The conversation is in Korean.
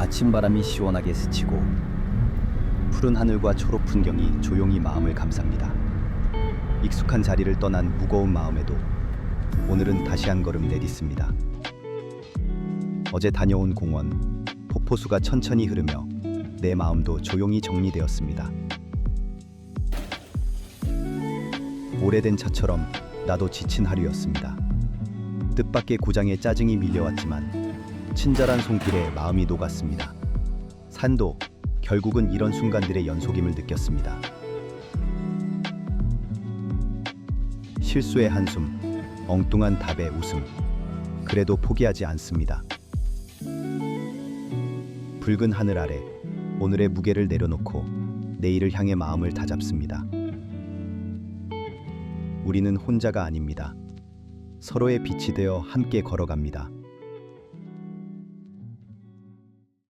아침 바람이 시원하게 스치고 푸른 하늘과 초록 풍경이 조용히 마음을 감쌉니다. 익숙한 자리를 떠난 무거운 마음에도 오늘은 다시 한 걸음 내딛습니다. 어제 다녀온 공원, 폭포수가 천천히 흐르며 내 마음도 조용히 정리되었습니다. 오래된 차처럼 나도 지친 하루였습니다. 뜻밖의 고장에 짜증이 밀려왔지만 친절한 손길에 마음이 녹았습니다. 산도 결국은 이런 순간들의 연속임을 느꼈습니다. 실수의 한숨, 엉뚱한 답의 웃음. 그래도 포기하지 않습니다. 붉은 하늘 아래 오늘의 무게를 내려놓고 내일을 향해 마음을 다잡습니다. 우리는 혼자가 아닙니다. 서로의 빛이 되어 함께 걸어갑니다.